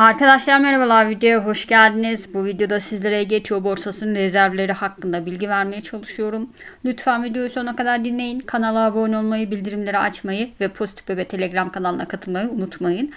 Arkadaşlar merhabalar videoya hoş geldiniz. Bu videoda sizlere Getio borsasının rezervleri hakkında bilgi vermeye çalışıyorum. Lütfen videoyu sonuna kadar dinleyin. Kanala abone olmayı, bildirimleri açmayı ve Pozitif Bebe Telegram kanalına katılmayı unutmayın.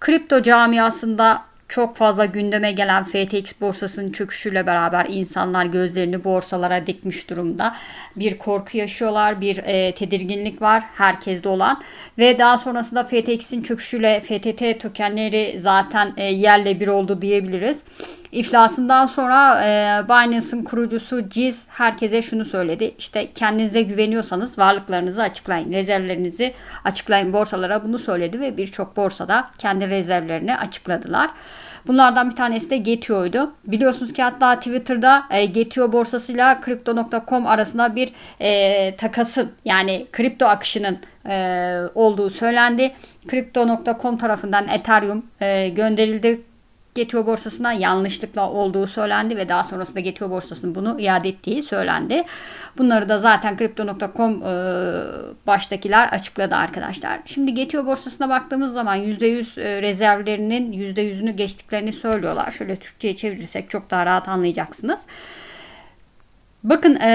Kripto camiasında çok fazla gündeme gelen FTX borsasının çöküşüyle beraber insanlar gözlerini borsalara dikmiş durumda. Bir korku yaşıyorlar, bir e, tedirginlik var herkeste olan ve daha sonrasında FTX'in çöküşüyle FTT tokenleri zaten e, yerle bir oldu diyebiliriz. İflasından sonra e, Binance'ın kurucusu Ciz herkese şunu söyledi. İşte kendinize güveniyorsanız varlıklarınızı açıklayın. Rezervlerinizi açıklayın borsalara bunu söyledi ve birçok borsada kendi rezervlerini açıkladılar. Bunlardan bir tanesi de Getio'ydu. Biliyorsunuz ki hatta Twitter'da e, Getio borsasıyla Crypto.com arasında bir e, takasın yani kripto akışının e, olduğu söylendi. Crypto.com tarafından Ethereum e, gönderildi Getio borsasına yanlışlıkla olduğu söylendi ve daha sonrasında Getio borsasının bunu iade ettiği söylendi. Bunları da zaten Crypto.com e, baştakiler açıkladı arkadaşlar. Şimdi Getio borsasına baktığımız zaman %100 e, rezervlerinin %100'ünü geçtiklerini söylüyorlar. Şöyle Türkçe'ye çevirirsek çok daha rahat anlayacaksınız. Bakın e,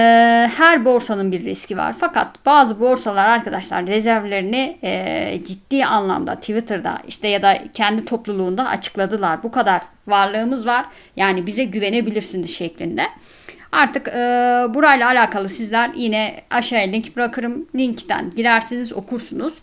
her borsanın bir riski var. Fakat bazı borsalar arkadaşlar rezervlerini e, ciddi anlamda Twitter'da işte ya da kendi topluluğunda açıkladılar. Bu kadar varlığımız var. Yani bize güvenebilirsiniz şeklinde. Artık e, burayla alakalı sizler yine aşağıya link bırakırım. Linkten girersiniz okursunuz.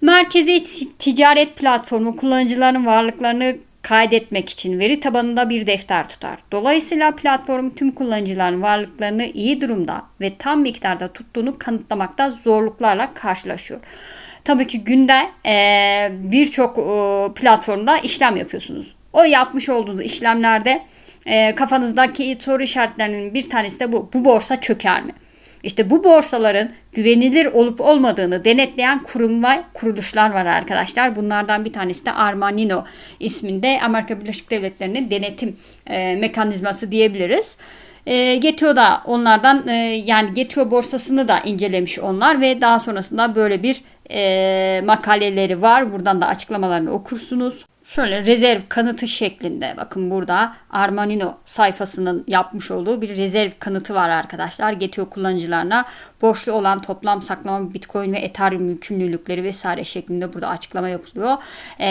Merkezi ticaret platformu kullanıcıların varlıklarını kaydetmek için veri tabanında bir defter tutar. Dolayısıyla platform tüm kullanıcıların varlıklarını iyi durumda ve tam miktarda tuttuğunu kanıtlamakta zorluklarla karşılaşıyor. Tabii ki günde e, birçok e, platformda işlem yapıyorsunuz. O yapmış olduğunuz işlemlerde e, kafanızdaki soru işaretlerinin bir tanesi de bu. Bu borsa çöker mi? İşte bu borsaların güvenilir olup olmadığını denetleyen kurum ve kuruluşlar var arkadaşlar. Bunlardan bir tanesi de Armanino isminde Amerika Birleşik Devletleri'nin denetim e, mekanizması diyebiliriz. E, Getio da onlardan e, yani Getio borsasını da incelemiş onlar ve daha sonrasında böyle bir e, makaleleri var. Buradan da açıklamalarını okursunuz. Şöyle rezerv kanıtı şeklinde bakın burada Armanino sayfasının yapmış olduğu bir rezerv kanıtı var arkadaşlar. Getio kullanıcılarına borçlu olan toplam saklama Bitcoin ve Ethereum yükümlülükleri vesaire şeklinde burada açıklama yapılıyor. E,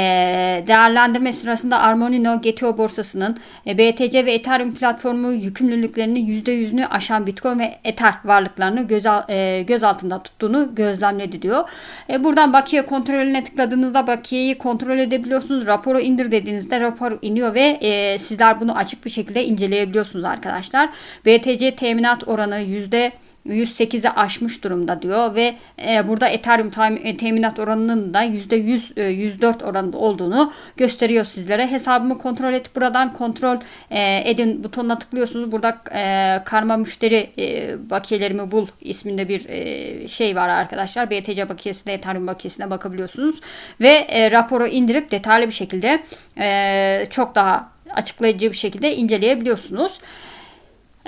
değerlendirme sırasında Armanino Getio borsasının e, BTC ve Ethereum platformu yükümlülüklerinin %100'ünü aşan Bitcoin ve Ether varlıklarını göz, e, göz altında tuttuğunu gözlemledi diyor. E, buradan bakiye kontrolüne tıkladığınızda bakiyeyi kontrol edebiliyorsunuz. Raporu indir dediğinizde rapor iniyor ve e, sizler bunu açık bir şekilde inceleyebiliyorsunuz arkadaşlar. BTC teminat oranı yüzde 108'i aşmış durumda diyor ve e, burada Ethereum tem, teminat oranının da %100 e, 104 oranında olduğunu gösteriyor sizlere. Hesabımı kontrol et buradan kontrol e, edin butonuna tıklıyorsunuz. Burada e, karma müşteri e, bakiyelerimi bul isminde bir e, şey var arkadaşlar. BTC bakiyesine Ethereum bakiyesine bakabiliyorsunuz ve e, raporu indirip detaylı bir şekilde e, çok daha açıklayıcı bir şekilde inceleyebiliyorsunuz.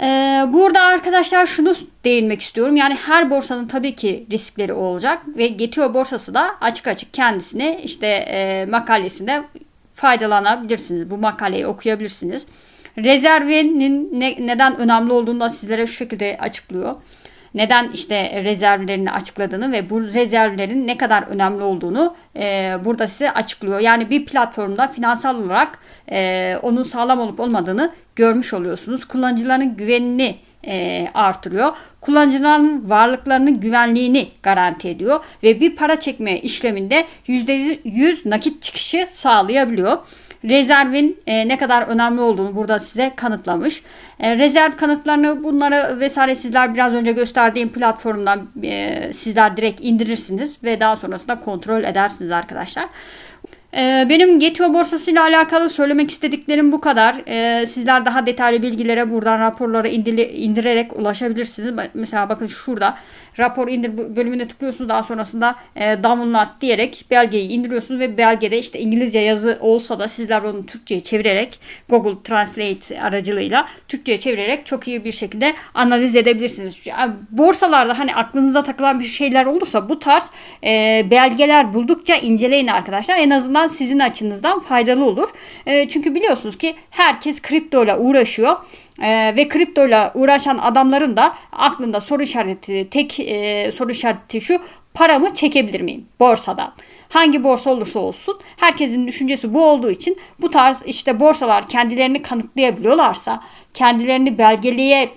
Ee, burada arkadaşlar şunu değinmek istiyorum. Yani her borsanın tabii ki riskleri olacak ve Getio borsası da açık açık kendisine işte e, makalesinde faydalanabilirsiniz. Bu makaleyi okuyabilirsiniz. Rezervinin ne, neden önemli olduğunu da sizlere şu şekilde açıklıyor neden işte rezervlerini açıkladığını ve bu rezervlerin ne kadar önemli olduğunu e, burada size açıklıyor. Yani bir platformda finansal olarak e, onun sağlam olup olmadığını görmüş oluyorsunuz. Kullanıcıların güvenini e, artırıyor. Kullanıcıların varlıklarının güvenliğini garanti ediyor ve bir para çekme işleminde %100 nakit çıkışı sağlayabiliyor rezervin e, ne kadar önemli olduğunu burada size kanıtlamış. E, rezerv kanıtlarını bunları vesaire sizler biraz önce gösterdiğim platformdan e, sizler direkt indirirsiniz ve daha sonrasında kontrol edersiniz arkadaşlar. Ee, benim Getio borsası ile alakalı söylemek istediklerim bu kadar. Ee, sizler daha detaylı bilgilere buradan raporlara indirerek ulaşabilirsiniz. Mesela bakın şurada rapor indir bölümüne tıklıyorsunuz. Daha sonrasında e, download diyerek belgeyi indiriyorsunuz ve belgede işte İngilizce yazı olsa da sizler onu Türkçe'ye çevirerek Google Translate aracılığıyla Türkçe'ye çevirerek çok iyi bir şekilde analiz edebilirsiniz. Borsalarda hani aklınıza takılan bir şeyler olursa bu tarz e, belgeler buldukça inceleyin arkadaşlar. En azından azından sizin açınızdan faydalı olur. E, çünkü biliyorsunuz ki herkes kriptoyla uğraşıyor. E, ve kriptoyla uğraşan adamların da aklında soru işareti tek e, soru işareti şu paramı çekebilir miyim borsadan? Hangi borsa olursa olsun herkesin düşüncesi bu olduğu için bu tarz işte borsalar kendilerini kanıtlayabiliyorlarsa, kendilerini belgeleye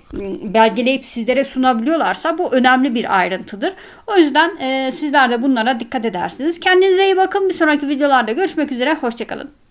belgeleyip sizlere sunabiliyorlarsa bu önemli bir ayrıntıdır. O yüzden e, sizler de bunlara dikkat edersiniz. Kendinize iyi bakın. Bir sonraki videolarda görüşmek üzere. Hoşçakalın.